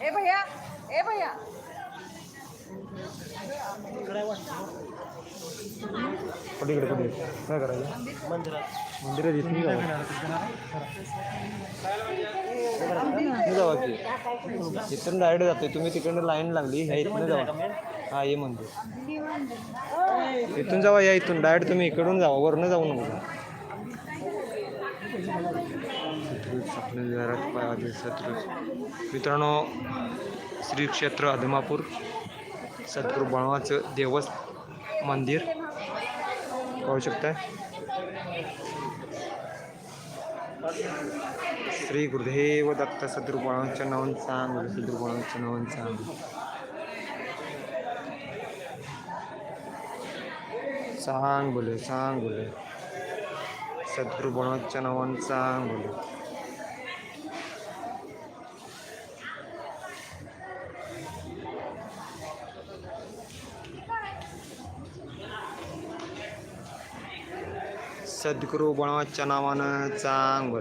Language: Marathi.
ए भैया ए भैया. पलीकडे पलीकडे काय करायचं? मंदिरात. मंदिरात येत नाही जावा की. इथून डायरेक्ट जाते तुम्ही तिकडनं लाईन लागली. ह्या इथून जावा. हा ये मंदिर. इथून जावा या इथून. डायरेक्ट तुम्ही इकडून जावा. वरनं जाऊ नको. मित्रांनो श्री क्षेत्र आदमापूर सद्गुरू बळवाचं देवस मंदिर. पाहू शकताय? श्री गुरुदेव दत्त सद्गुरू बळवांच्या सांग सद्गुरू बळवांच्या सांग. सांग बोले सांग बोले. सद्गुरू बळवांच्या सांग बोले. सद्गुरू बळवाच्या नावानं चांग